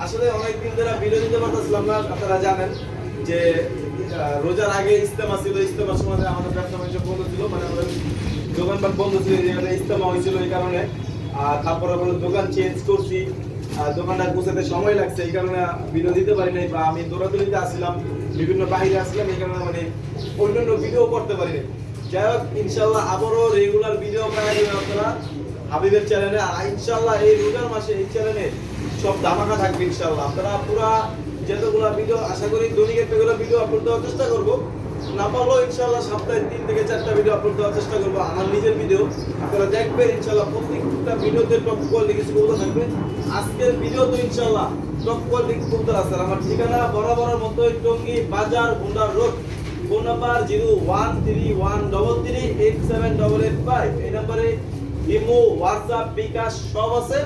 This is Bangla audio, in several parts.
আসলে ধরে আপনারা জানেন যে রোজার আগে ইস্তেমা ছিল ইস্তেমার সময় আমাদের ব্যবসা বাণিজ্য বন্ধ ছিল মানে আমাদের দোকানপাট বন্ধ ছিল ইস্তেমা হয়েছিল এই কারণে। তারপরে আমরা দোকান চেঞ্জ করছি। দোকানটা গুছাতে সময় লাগছে, এই কারণে ভিডিও দিতে পারি নাই বা আমি দৌড়াদৌড়িতে আসছিলাম, বিভিন্ন বাইরে আসছিলাম, এই কারণে মানে অন্যান্য ভিডিও করতে পারি নাই। যাই হোক ইনশাল্লাহ আবারও রেগুলার ভিডিও যাবে আপনারা হাবিবের চ্যানেলে আর ইনশাল্লাহ এই রোজার মাসে এই চ্যানেলে সব দামাকা থাকবে ইনশাল্লাহ আপনারা পুরা যতগুলো ভিডিও আশা করি দৈনিক একটা ভিডিও আপলোড দেওয়ার চেষ্টা করব। না পারলেও ইনশাল্লাহ সপ্তাহে তিন থেকে চারটা ভিডিও আপলোড দেওয়ার চেষ্টা করব। আমার নিজের ভিডিও আপনারা দেখবেন ইনশাল্লাহ প্রত্যেকটা ভিডিওতে টপ কোয়ালিটি কিছু কবুতর থাকবে। আজকের ভিডিও তো ইনশাল্লাহ টপ কোয়ালিটি কবুতর আছে আমার ঠিকানা বরাবরের মতো Tongi Bazar গুন্ডার road, phone number zero one three one double three eight seven double eight five. এই নাম্বারে ইমো, হোয়াটসঅ্যাপ, বিকাশ সব আছে।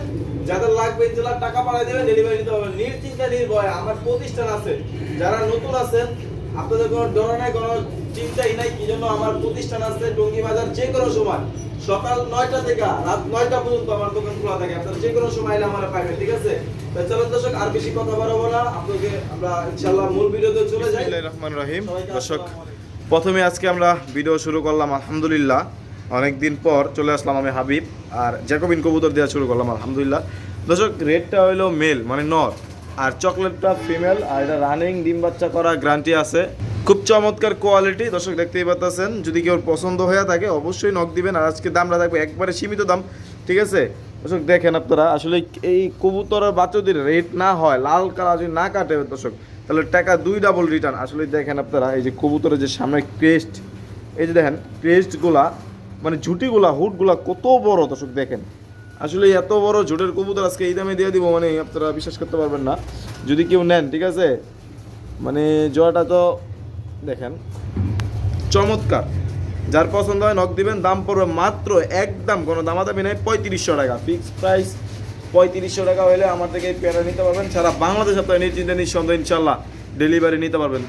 যাদের লাগবে ইনশাল্লাহ টাকা পাঠিয়ে দেবেন ডেলিভারি দিতে হবে। নির্চিন্তা নির্ভয় আমার প্রতিষ্ঠান আছে। যারা নতুন আছেন আপনাদের কোনো ডর নাই কোনো চিন্তাই নাই কি জন্য আমার প্রতিষ্ঠান আছে টঙ্গি বাজার যে কোনো সময় সকাল নয়টা থেকে রাত নয়টা পর্যন্ত আমার দোকান খোলা থাকে। আপনারা যে কোনো সময় এলে আমার পাইবেন ঠিক আছে? তো দর্শক আর বেশি কথা বাড়াবো না। আপনাকে আমরা ইনশাল্লাহ মূল ভিডিওতে চলে যাই। রহিম। দর্শক প্রথমে আজকে আমরা ভিডিও শুরু করলাম আলহামদুলিল্লাহ। অনেক দিন পর চলে আসলাম আমি হাবিব আর জ্যাকোবিন কবুতর দেওয়া শুরু করলাম আলহামদুলিল্লাহ। দর্শক রেডটা হইল মেল মানে নর। আর চকলেটটা ফিমেল, আর এটা রানিং ডিম বাচ্চা করা গ্যারান্টি আছে। খুব চমৎকার কোয়ালিটি দর্শক দেখতেই পাচ্ছেন, যদি কেউ পছন্দ হয়ে থাকে, অবশ্যই নক দিবেন, আর আজকে দামটা থাকবে একবারে সীমিত দাম, ঠিক আছে? দর্শক দেখেন আপনারা, আসলে এই কবুতরের বাচ্চা যদি রেট না হয়, লাল কালার যদি না কাটে, দর্শক, তাহলে টাকা দুই ডাবল রিটার্ন আসলে দেখেন আপনারা, এই যে কবুতরের যে সামনে ক্রেস্ট এই যে দেখেন ক্রেস্টগুলা মানে ঝুটিগুলা হুটগুলা কত বড়, দর্শক দেখেন। আসলে এত বড় ঝুটের কবুতর আজকে এই দামে দিয়ে দিব মানে আপনারা বিশ্বাস করতে পারবেন না। যদি কেউ নেন, ঠিক আছে? মানে জোয়াটা তো দেখেন, চমৎকার। যার পছন্দ হয় নখ দিবেন, দাম পড়বে মাত্র একদম কোনো দামাদামি নেই, পঁয়ত্রিশশো টাকা। ফিক্স প্রাইস পঁয়ত্রিশশো টাকা হলে আমার থেকে এই পেয়ারা নিতে পারবেন। সারা বাংলাদেশ আপনার নিশ্চিন্তে, নিঃসন্দেহ ইনশাল্লাহ ডেলিভারি নিতে পারবেন।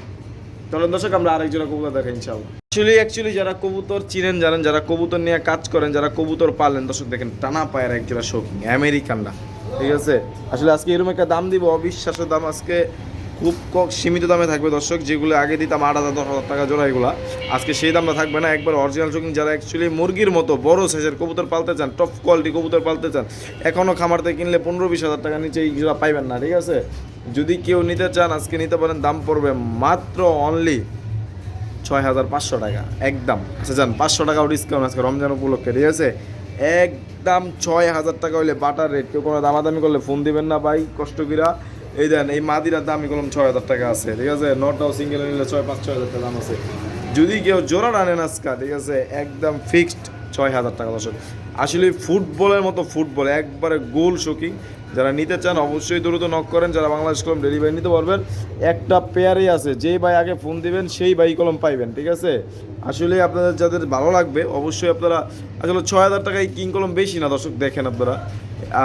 তাহলে দর্শক, আমরা আরেকজনের কবুতর দেখাই ইনশাল্লাহ। অ্যাকচুয়ালি অ্যাকচুয়ালি যারা কবুতর চিনেন, জানেন, যারা কবুতর নিয়ে কাজ করেন, যারা কবুতর পালেন দর্শক দেখেন, টানা পায়ের একজোড়া শৌখিন, আমেরিকানরা। ঠিক আছে? আসলে আজকে এরকম একটা দাম দিব, অবিশ্বাস্য দাম আজকে খুব সীমিত দামে থাকবে, দর্শক, যেগুলো আগে দিতাম আট হাজার, দশ হাজার টাকা জোড়া এগুলো। আজকে সেই দামটা থাকবে না, একবার অরিজিনাল শৌখিন, যারা অ্যাকচুয়ালি মুরগির মতো বড় সাইজের কবুতর পালতে চান টপ কোয়ালিটি কবুতর পালতে চান এখনও খামার থেকে কিনলে পনেরো বিশ হাজার টাকা নিচে এই জোড়া পাইবেন না, ঠিক আছে? যদি কেউ নিতে চান, আজকে নিতে পারেন, দাম পড়বে মাত্র অনলি ছয় হাজার পাঁচশো টাকা। একদম। আচ্ছা যান পাঁচশো টাকাও ডিসকাউন্ট আজকে রমজান উপলক্ষে, ঠিক আছে? একদম ছয় হাজার টাকা হইলে বাটার রেট কেউ কোনো দামাদামি করলে ফোন দিবেন না ভাই, কষ্ট কিরা এই দেন, এই মাদিরার দামই কলম ছয় হাজার টাকা আছে, ঠিক আছে? নটাও সিঙ্গেল নিলে ছয়, পাঁচ ছয় হাজার টাকা দাম আছে। যদি কেউ জোড়া আনেন আজকা, ঠিক আছে? একদম ফিক্সড ছয় হাজার টাকা দর্শক। আসলে ফুটবলের মতো ফুটবল, একবারে গোল শোকিং যারা নিতে চান অবশ্যই দ্রুত নক করেন, যারা বাংলাদেশ কলম ডেলিভারি নিতে পারবেন। একটা পেয়ারই আছে, যেই ভাই আগে ফোন দিবেন, সেই ভাই কলম পাইবেন, ঠিক আছে? আসলে আপনাদের যাদের ভালো লাগবে, অবশ্যই আপনারা, আসলে ছয় হাজার টাকায় কিং কলম বেশি না, দর্শক, দেখেন আপনারা।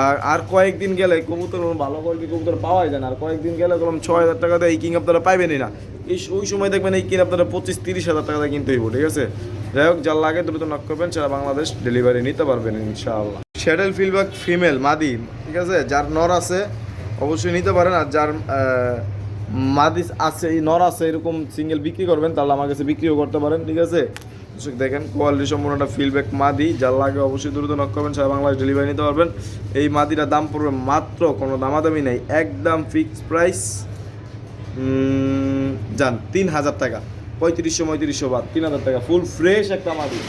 আর আর কয়েকদিন গেলে কবুতর ভালো কোয়ালিটি কবুতর পাওয়াই যায় না। আর কয়েকদিন গেলে কলম ছয় হাজার টাকাতে এই কিং আপনারা পাইবেনই না। এই ওই সময় দেখবেন এই কিন আপনারা পঁচিশ তিরিশ হাজার টাকা কিনতে হইব, ঠিক আছে? যাই হোক, যার লাগে দ্রুত নক করবেন, সারা বাংলাদেশ ডেলিভারি নিতে পারবেন ইনশাআল্লাহ। শ্যাডেল ফিলবাক ফিমেল মাদি, ঠিক আছে? যার নর আছে, অবশ্যই নিতে পারেন। আর যার মাদি আছে নর আছে, এরকম সিঙ্গেল বিক্রি করবেন, তাহলে আমার কাছে বিক্রিও করতে পারেন, ঠিক আছে? দেখেন কোয়ালিটি সম্পূর্ণ একটা ফিলব্যাক মাদি, যার লাগে অবশ্যই দ্রুত নক করবেন, সারা বাংলাদেশ ডেলিভারি নিতে পারবেন। এই মাদিটার দাম পড়বে মাত্র, কোনো দামাদামি নেই, একদম ফিক্সড প্রাইস যান, তিন হাজার টাকা, পঁয়ত্রিশশো পঁয়ত্রিশশো বাদ, তিন হাজার টাকা ফুল ফ্রেশ একটা মাদি।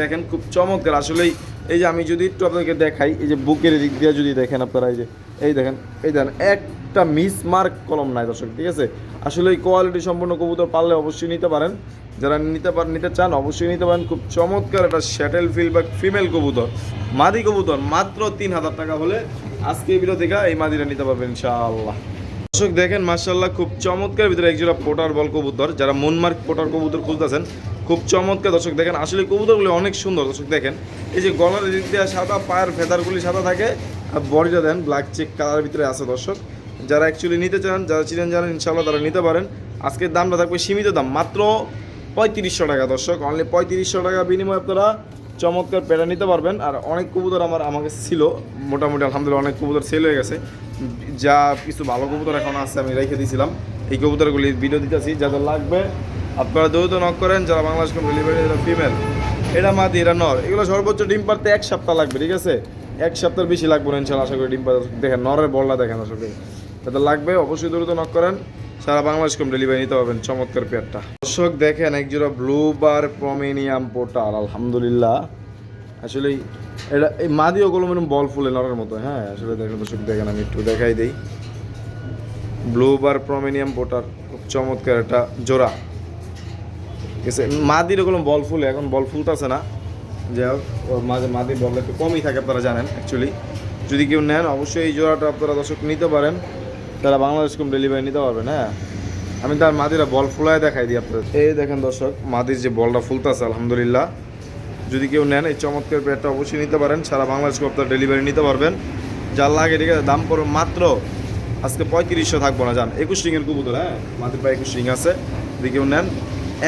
দেখেন খুব চমৎকার, আসলেই এই যে আমি যদি একটু আপনাদেরকে দেখাই, এই যে বুকের দিক দিয়ে যদি দেখেন আপনারা, এই যে, এই দেখেন এই দেখেন, একটা মিস মার্ক কলম নাই দর্শক, ঠিক আছে? আসলে এই কোয়ালিটি সম্পূর্ণ কবুতর পারলে অবশ্যই নিতে পারেন। যারা নিতে পারেন নিতে চান অবশ্যই নিতে পারেন। খুব চমৎকার একটা শ্যাটেল ফিল বা ফিমেল কবুতর। মাদি কবুতর, মাত্র তিন হাজার টাকা হলে আজকে এই ভিডিও থেকে এই মাদিটা নিতে পারবেন ইনশাআল্লাহ। দর্শক দেখেন মার্শাল্লাহ খুব চমৎকার ভিতরে একজোড়া পোটার বল কবুতর। যারা মনমার্ক পোটার কবুতর খুঁজতেছেন, খুব চমৎকার। দর্শক দেখেন, আসলে কবুতরগুলো অনেক সুন্দর। দর্শক দেখেন, এই যে গলার দিক দিয়ে সাদা, পায়ের ফেদারগুলি সাদা থাকে, আর বডিটা দেন ব্ল্যাক চেক কালারের ভিতরে আছে দর্শক। যারা অ্যাকচুয়ালি নিতে চান, যারা চিনেন জানেন ইনশাল্লাহ তারা নিতে পারেন। আজকের দামটা থাকবে সীমিত দাম, মাত্র পঁয়ত্রিশশো টাকা দর্শক। অনলি পঁয়ত্রিশশো টাকা বিনিময়ে আপনারা চমৎকার পেটা নিতে পারবেন। আর অনেক কবুতর আমার, আমাকে ছিল। মোটামুটি আলহামদুলিল্লাহ অনেক কবুতর সেল হয়ে গেছে। যা কিছু ভালো কবুতর এখন আছে আমি রেখে দিয়েছিলাম। এই কবুতরগুলি ভিডিও দিতেছি, যাদের লাগবে আপনারা দ্রুত নক করেন। যারা বাংলাদেশ ডেলিভারি ফিমেল এটা মাদি এটা নর, এগুলো সর্বোচ্চ ডিম পারতে এক সপ্তাহ লাগবে, ঠিক আছে? এক সপ্তাহ বেশি লাগবে না ইনশাল্লাহ আশা করি ডিম পাতা দেখেন, নরের বলটা দেখেন আসলে যাদের লাগবে, অবশ্যই দ্রুত নক করেন। সারা বাংলাদেশ কম ডেলিভারি নিতে পারবেন, চমৎকার পেয়ারটা। দর্শক, দেখেন, এক জোড়া ব্লু বার প্রমিনিয়াম পোর্টাল আলহামদুলিল্লাহ। আসলে এটা এই মাদিও গুলো মানে বল ফুলে নরের মতো হ্যাঁ? আসলে দেখেন, দর্শক, দেখেন, আমি একটু দেখাই দিই। ব্লু বার প্রমিনিয়াম পোর্টার খুব চমৎকার একটা জোড়া। ঠিক আছে, মাদির ওগুলো বল ফুলে, এখন বল ফুলতেছে না। যাই হোক, ওর মাঝে মাদির বলটা একটু কমই থাকে, আপনারা জানেন অ্যাকচুয়ালি যদি কেউ নেন, অবশ্যই এই জোড়াটা আপনারা দর্শক নিতে পারেন। তারা বাংলাদেশ কম ডেলিভারি নিতে পারবেন হ্যাঁ আমি তার মাদিরা বল ফুলায় দেখাই দিই আপনাদের। এই দেখেন দর্শক, মাদির যে বলটা ফুলতেছে, আলহামদুলিল্লাহ। যদি কেউ নেন, এই চমৎকার পেয়ারটা অবশ্যই নিতে পারেন। সারা বাংলাদেশ আপনারা ডেলিভারি নিতে পারবেন। যার লাগে, ঠিক আছে, দাম পড়বে মাত্র আজকে পঁয়ত্রিশশো থাকব না, জান। একুশ রিংয়ের কবুতর হ্যাঁ? মাদির পায়ে একুশ রিং আছে। যদি কেউ নেন,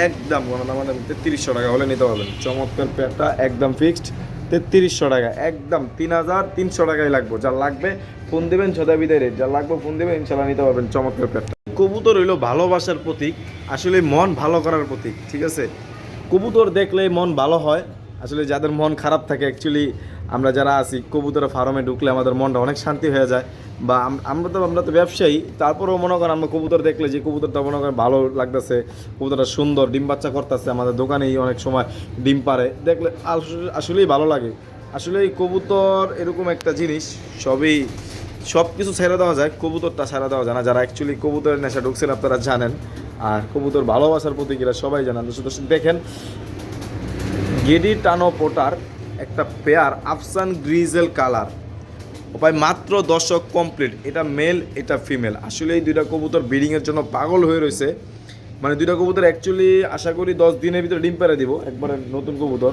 একদম কোনো দাম মানে তেত্রিশশো টাকা হলে নিতে পারবেন। চমৎকার পেয়ারটা, একদম ফিক্সড তেত্রিশশো টাকা। একদম তিন হাজার তিনশো টাকাই লাগবো। যা লাগবে, ফোন দেবেন সদা বিদায় রেট। যার লাগবে, ফোন দেবেন, ইনশাল্লাহ নিতে পারবেন। চমৎকার প্যাটটা। কবুতর হইল ভালোবাসার প্রতীক। আসলে মন ভালো করার প্রতীক, ঠিক আছে? কবুতর দেখলে মন ভালো হয়। আসলে যাদের মন খারাপ থাকে অ্যাকচুয়ালি আমরা যারা আছি, কবুতরের ফার্মে ঢুকলে আমাদের মনটা অনেক শান্তি হয়ে যায়। বা আম- আমরা তো আমরা তো ব্যবসায়ী। তারপরেও মনে করেন আমরা কবুতর দেখলে যে কবুতরটা মনে করেন ভালো লাগতেছে, কবুতরটা সুন্দর, ডিম বাচ্চা করতেছে। আমাদের দোকানেই অনেক সময় ডিম পারে দেখলে আসলেই ভালো লাগে। আসলে এই কবুতর এরকম একটা জিনিস, সবই সব কিছু ছেড়ে দেওয়া যায়, কবুতরটা ছেড়ে দেওয়া যায় না। যারা অ্যাকচুয়ালি কবুতরের নেশা ঢুকছেন, আপনারা জানেন। আর কবুতর ভালোবাসার প্রতি এরা সবাই জানেন। দর্শক দেখেন, গেডি টানো পোটার একটা পেয়ার আফসান গ্রিজেল কালার। উপায় মাত্র দশক কমপ্লিট এটা মেল এটা ফিমেল আসলে এই দুইটা কবুতর ব্রিডিংয়ের জন্য পাগল হয়ে রয়েছে। মানে দুইটা কবুতর অ্যাকচুয়ালি আশা করি দশ দিনের ভিতরে ডিম পেরে দিব, একবারে নতুন কবুতর।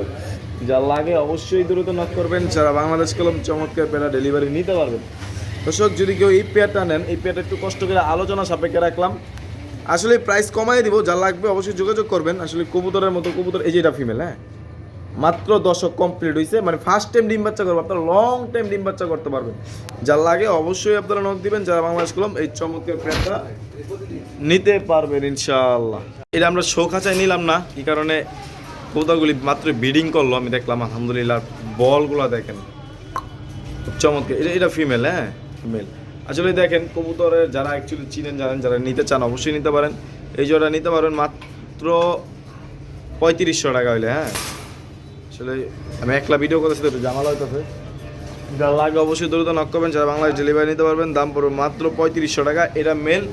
যা লাগে অবশ্যই দ্রুত নক করবেন। যারা বাংলাদেশ কলম চমৎকার পেয়ারা ডেলিভারি নিতে পারবেন। দর্শক, যদি কেউ এই পেয়ারটা নেন, এই পেয়ারটা একটু কষ্ট করে আলোচনা সাপেক্ষে রাখলাম। আসলে প্রাইস কমাই দিব, যা লাগবে অবশ্যই যোগাযোগ করবেন। আসলে কবুতরের মতো কবুতর, এই যে এটা ফিমেল হ্যাঁ? মাত্র দশক কমপ্লিট হয়েছে মানে ফার্স্ট টাইম ডিম বাচ্চা করব, আপনারা লং টাইম ডিম বাচ্চা করতে পারবেন। যার লাগে অবশ্যই আপনারা নক দিবেন, যারা বাংলাদেশ কলম, এই চমৎকার প্যান্টটা নিতে পারবেন ইনশাআল্লাহ। এটা আমরা শো খাঁচায় নিলাম না, কি কারণে কৌতাগুলি মাত্র বিডিং করল, আমি দেখলাম, আলহামদুলিল্লাহ, বলগুলো দেখেন। চমৎকার। এটা এটা ফিমেল হ্যাঁ? ফিমেল আসলে দেখেন, কবুতরের যারা অ্যাকচুয়ালি চিনেন, জানেন, যারা নিতে চান, অবশ্যই নিতে পারেন। এই জোড়া নিতে পারবেন মাত্র পঁয়ত্রিশশো টাকা হইলে হ্যাঁ? আসলে আমি একলা ভিডিও করেছি তো জামাল হইতেছে। যারা লাগে অবশ্যই দ্রুত নক করবেন, যারা বাংলাদেশ ডেলিভারি নিতে পারবেন, দাম পড়বে মাত্র পঁয়ত্রিশশো টাকা, এটা মেল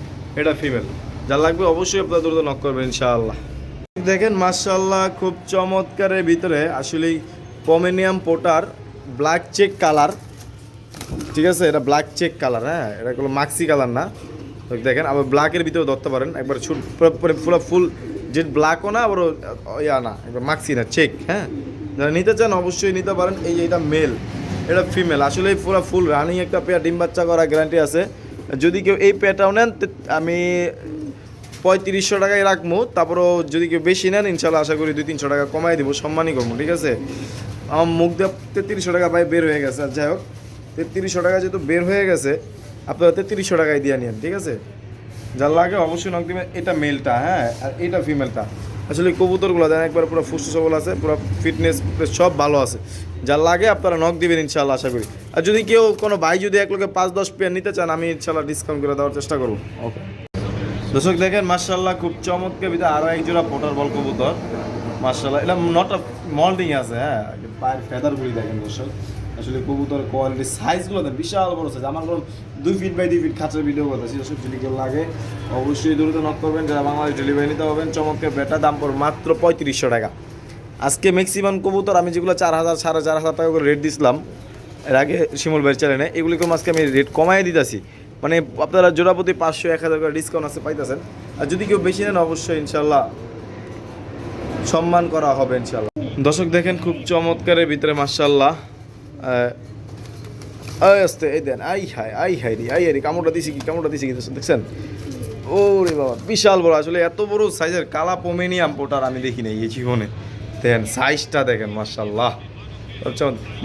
এটা ফিমেল যার লাগবে অবশ্যই আপনারা দ্রুত নক করবেন, ইনশাআল্লাহ। দেখেন মার্শাল্লাহ খুব চমৎকারের ভিতরে আসলেই পমেনিয়াম পোটার ব্ল্যাক চেক কালার ঠিক আছে, এটা ব্ল্যাক চেক কালার হ্যাঁ এটা কোনো মাক্সি কালার না। দেখেন, আবার ব্ল্যাকের ভিতরে ধরতে পারেন। একবার ছুট, পুরো ফুল যে ব্ল্যাকও না, আবার ইয়া না, একবার মাক্সি না চেক হ্যাঁ। যারা নিতে চান অবশ্যই নিতে পারেন। এই এটা মেল এটা ফিমেল আসলে পুরো ফুল রানিং একটা পেয়ার ডিম বাচ্চা করা গ্যারান্টি আছে। যদি কেউ এই পেয়ারটাও নেন আমি পঁয়ত্রিশশো টাকায় রাখব। তারপরও যদি কেউ বেশি নেন, ইনশাল্লাহ আশা করি দুই তিনশো টাকা কমাই দিব, সম্মানই করব, ঠিক আছে? আমার মুখ দিয়ে তেত্রিশশো টাকা ভাই বের হয়ে গেছে। আর যাই হোক, তেত্রিশশো টাকা যেহেতু বের হয়ে গেছে, আপনারা তেত্রিশশো টাকায় দিয়ে নেন, ঠিক আছে? যার লাগে অবশ্যই নক দিবেন, এটা মেলটা হ্যাঁ? আর এটা ফিমেলটা আসলে কবুতরগুলো দেন একবার পুরো ফুস্ট সবল আছে পুরো ফিটনেস সব ভালো আছে। যার লাগে আপনারা নক দিবেন ইনশাল্লাহ আশা করি। আর যদি কেউ কোনো ভাই যদি এক লোকে পাঁচ দশ পেয়ার নিতে চান আমি ইনশাল্লাহ ডিসকাউন্ট করে দেওয়ার চেষ্টা করব। ওকে দর্শক দেখেন মার্শাল্লাহ খুব চমৎকার ভিতরে আরও এক জোড়া পোটার বল কবুতর। মার্শাল্লাহ এটা নট মল্টিং আছে হ্যাঁ পায়ের ফেদারগুলি দেখেন দর্শক। আসলে কবুতর কোয়ালিটি সাইজগুলো দেন বিশাল বড় সাইজ আমার কোনো দুই ফিট বাই দুই ফিট খাঁচার ভিডিও যদি কেউ লাগে। অবশ্যই দ্রুত নক করবেন, যারা বাংলাদেশ ডেলিভারি নিতে হবেন চমৎকার বেটা, দাম পড়বে মাত্র পঁয়ত্রিশশো টাকা। আজকে ম্যাক্সিমাম কবুতর, আমি যেগুলো চার হাজার, সাড়ে চার হাজার টাকা করে রেট দিছিলাম, এর আগে শিমুল ভাইয়ের চ্যানেলে এগুলিকে আজকে আমি রেট কমাই দিতেছি। মানে আপনারা জোড়াপতি পাঁচশো, এক হাজার করে ডিসকাউন্ট আছে পাইতেছেন। আর যদি কেউ বেশি নেন, অবশ্যই ইনশাল্লাহ সম্মান করা হবে ইনশাল্লাহ দর্শক দেখেন, খুব চমৎকারের ভিতরে মার্শাল্লাহ আস্তে, এই দেন, আই হাই আই হাই রে, আই হাই কামড়টা দিছি কি, কামড়টা দিছি কি, দেখছেন? ও রে বাবা, বিশাল বড়, আসলে এত বড় সাইজের কালা পোমেনিয়াম পোটার আমি দেখি নাই এই জীবনে। দেখেন সাইজটা দেখেন মার্শাল্লাহ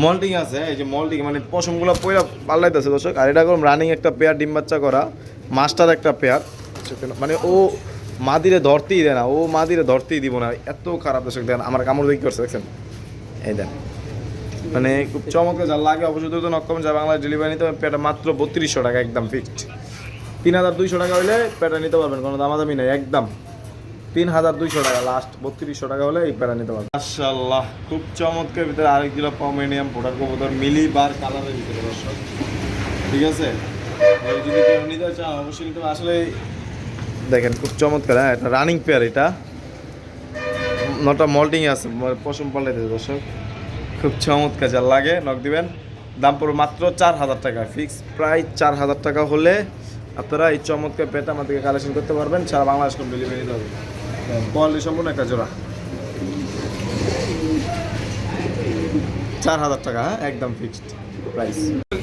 মল্টিং আছে, এই যে মল্টিং মানে পশমগুলো পয়লা পাল্লাইতেছে দর্শক। আর এটা করলাম রানিং একটা পেয়ার ডিম বাচ্চা করা মাস্টার একটা পেয়ার মানে ও মাদিরে ধরতেই দেয় না, ও মাদিরে ধরতেই দিব না। এত খারাপ দর্শক, দেন, আমার কামড় দেখি করছে, দেখছেন? এই দেন। মানে খুব চমৎকার যা লাগে অবশ্যই তো নকম যা বাংলা ডেলিভারি নিতে পেটা মাত্র বত্রিশশো টাকা একদম ফিক্সড তিন হাজার দুইশো টাকা হলে পেটা নিতে পারবেন, কোনো দামাদামি নেই, একদম। তিন হাজার দুইশো টাকা লাস্ট বত্রিশশো টাকা হলে এই পেটা নিতে পারবেন। মাশাল্লাহ খুব চমৎকার ভিতরে আরেক জোড়া পমেনিয়াম পোটার কবুতর, মিলি বার কালারের ভিতরে, দর্শক। ঠিক আছে? যদি কেউ নিতে অবশ্যই নিতে আসলে দেখেন, খুব চমৎকার হ্যাঁ এটা রানিং পেয়ার এটা। নটা মল্টিং আছে, পশম পাল্টাইতে দর্শক। খুব চমৎকার যা লাগে নক দিবেন। দাম পড়বে মাত্র চার হাজার টাকা। ফিক্স প্রায় চার হাজার টাকা হলে আপনারা এই চমৎকার পেটা আমাদেরকে কালেকশন করতে পারবেন, সারা বাংলাদেশ কোন ডেলিভারি হবে। কোয়ালিটি সম্পূর্ণ একটা জোড়া। চার হাজার টাকা হ্যাঁ একদম ফিক্সড প্রাইস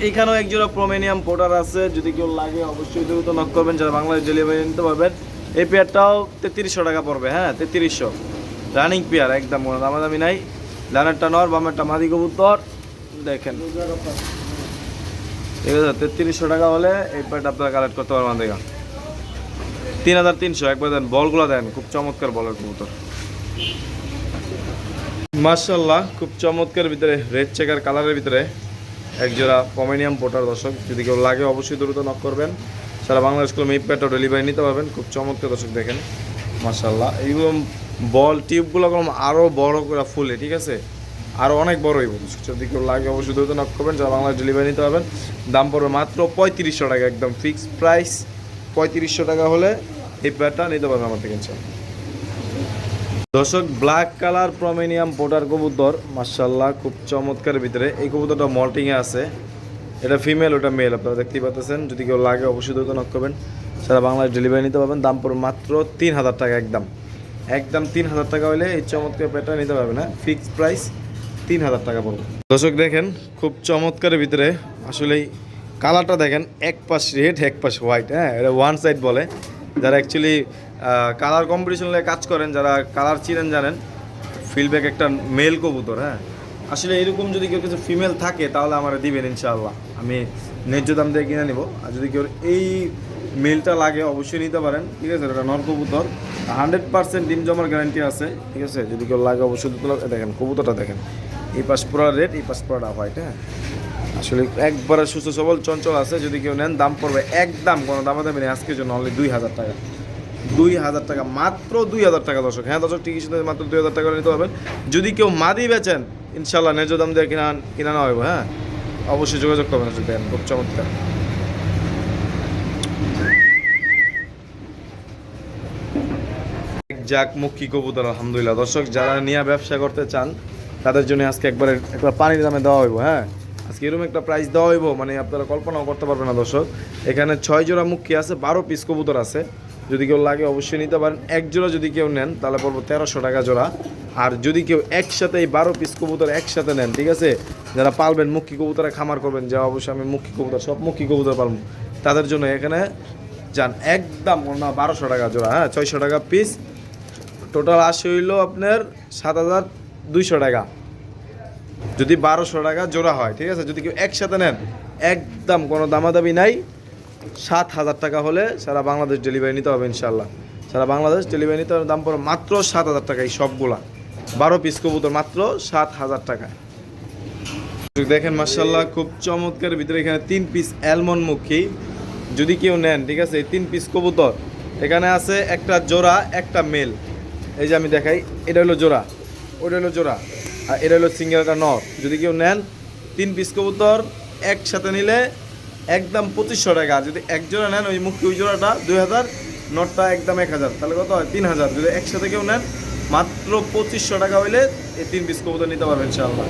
এইখানেও এক জোড়া প্রোমেনিয়াম পোটার আছে, যদি কেউ লাগে অবশ্যই দ্রুত নক করবেন, যারা বাংলাদেশ ডেলিভারি নিতে পারবেন। এই পেয়ারটাও তেত্রিশশো টাকা পড়বে হ্যাঁ তেত্রিশশো। রানিং পেয়ার একদম দামাদামি নাই। ডানেরটা নর, বামেরটা মাদি কবুতর। দেখেন। ঠিক আছে তেত্রিশশো টাকা হলে এই পেয়ারটা আপনারা কালেক্ট করতে পারবেন দেখা তিন হাজার তিনশো, একবার দেন, বলগুলো দেন, খুব চমৎকার বলের কবুতর। মার্শাল্লাহ খুব চমৎকার ভিতরে রেড চেকার কালারের ভিতরে একজোড়া পমেনিয়াম পোটার দর্শক, যদি কেউ লাগে অবশ্যই দ্রুত নক করবেন। সারা বাংলাদেশ কোনো মেপ প্যাটও ডেলিভারি নিতে পারবেন, খুব চমৎকার দর্শক দেখেন। মার্শাল্লাহ এইগুলো বল টিউবগুলো কম আরও বড় করে ফুলে, ঠিক আছে? আরও অনেক বড় হইব। যদি কেউ লাগে, অবশ্যই দ্রুত নক করবেন। যারা বাংলাদেশ ডেলিভারি নিতে পারবেন, দাম পড়বে মাত্র পঁয়ত্রিশশো টাকা, একদম ফিক্স প্রাইস পঁয়ত্রিশশো টাকা হলে এই প্যাডটা নিতে পারবেন আমার থেকে দর্শক ব্ল্যাক কালার প্রমিনিয়াম পোটার কবুতর মার্শাল্লাহ খুব চমৎকার ভিতরে। এই কবুতরটা মল্টিংয়ে আছে। এটা ফিমেল ওটা মেল আপনারা দেখতেই পাচ্ছেন যদি কেউ লাগে, অবশ্যই দ্রুত নক করবেন। সারা বাংলায় ডেলিভারি নিতে পারবেন, দাম পড়বে মাত্র তিন হাজার টাকা, একদম। একদম তিন হাজার টাকা হলে এই চমৎকার পেটা নিতে পারবেন হ্যাঁ ফিক্স প্রাইস তিন হাজার টাকা পড়বে। দর্শক, দেখেন, খুব চমৎকারের ভিতরে আসলেই কালারটা দেখেন, এক পাশ রেড এক পাশ হোয়াইট হ্যাঁ এটা ওয়ান সাইড বলে। যারা অ্যাকচুয়ালি কালার কম্পিটিশনে কাজ করেন, যারা কালার চিনেন, জানেন ফিলব্যাক একটা মেল কবুতর হ্যাঁ। আসলে এরকম যদি কেউ কিছু ফিমেল থাকে, তাহলে আমার দিবেন ইনশাআল্লাহ। আমি ন্যায্য দাম দিয়ে কিনে নিব। আর যদি কেউ এই মেলটা লাগে, অবশ্যই নিতে পারেন। ঠিক আছে, এটা নর কবুতর। হান্ড্রেড পার্সেন্ট ডিম জমার গ্যারান্টি আছে, ঠিক আছে? যদি কেউ লাগে, অবশ্যই দুটো দেখেন, কবুতরটা দেখেন। এই পাশ পুরা রেড এই পাশ পুরাটা হোয়াইট হ্যাঁ? আসলে একবারে সুস্থ, সবল, চঞ্চল আছে, যদি কেউ নেন, দাম পড়বে একদম কোনো দামে দামে নেই। আজকের জন্য অনলি দুই হাজার টাকা। দুই হাজার টাকা, মাত্র দুই হাজার টাকা দর্শক। হ্যাঁ দর্শক শুনে মাত্র দুই হাজার টাকা নিতে পারবেন যদি কেউ মাদি বেচেন ইনশাল্লাহ ন্যায্য দাম দিয়ে কিনা কিনা নেওয়া হবে হ্যাঁ? অবশ্যই যোগাযোগ করবেন দেখেন খুব চমৎকার। যাক, মুখী কবুতর, আলহামদুলিল্লাহ। দর্শক, যারা নিয়ে ব্যবসা করতে চান, তাদের জন্য আজকে একবারে একবার পানির দামে দেওয়া হইব হ্যাঁ? আজকে এরকম একটা প্রাইস দেওয়া হইব মানে আপনারা কল্পনাও করতে পারবেন না, দর্শক। এখানে ছয় জোড়া মুখী আছে? বারো পিস কবুতর আছে। যদি কেউ লাগে অবশ্যই নিতে পারেন। এক জোড়া যদি কেউ নেন, তাহলে পড়ব তেরোশো টাকা জোড়া। আর যদি কেউ একসাথে এই বারো পিস কবুতর একসাথে নেন, ঠিক আছে? যারা পালবেন মুখী কবুতরে খামার করবেন যা অবশ্যই আমি মুখী কবুতর, সব মুখী কবুতর পালবো, তাদের জন্য এখানে যান, একদম না বারোশো টাকা জোড়া হ্যাঁ? ছয়শো টাকা পিস টোটাল আসে হইল আপনার সাত হাজার দুইশো টাকা। যদি বারোশো টাকা জোড়া হয়, ঠিক আছে? যদি কেউ একসাথে নেন, একদম কোনো দামাদামি নাই। সাত হাজার টাকা হলে সারা বাংলাদেশ ডেলিভারি নিতে হবে ইনশাল্লাহ সারা বাংলাদেশ ডেলিভারি নিতে হবে, দাম পড়ে মাত্র সাত হাজার টাকা এই সবগুলা। বারো পিস কবুতর মাত্র সাত হাজার টাকা দেখেন মার্শাল্লাহ খুব চমৎকার। ভিতরে এখানে তিন পিস অ্যালমন্ড মুখী। যদি কেউ নেন, ঠিক আছে? এই তিন পিস কবুতর, এখানে আছে একটা জোড়া, একটা মেল এই যে আমি দেখাই, এটা হলো জোড়া। ওটা হলো জোড়া। আর এটা হলো সিঙ্গেলটা নর। যদি কেউ নেন, তিন পিস কবুতর একসাথে নিলে একদম পঁচিশশো টাকা। যদি এক জোড়া নেন, ওই মুক্তি ওই জোড়াটা দুই হাজার নটটা একদম এক হাজার। তাহলে কত হয়? তিন হাজার। যদি একসাথে কেউ নেন, মাত্র পঁচিশশো টাকা হইলে এই তিন পিস কবুতর নিতে পারবেন, ইনশাআল্লাহ।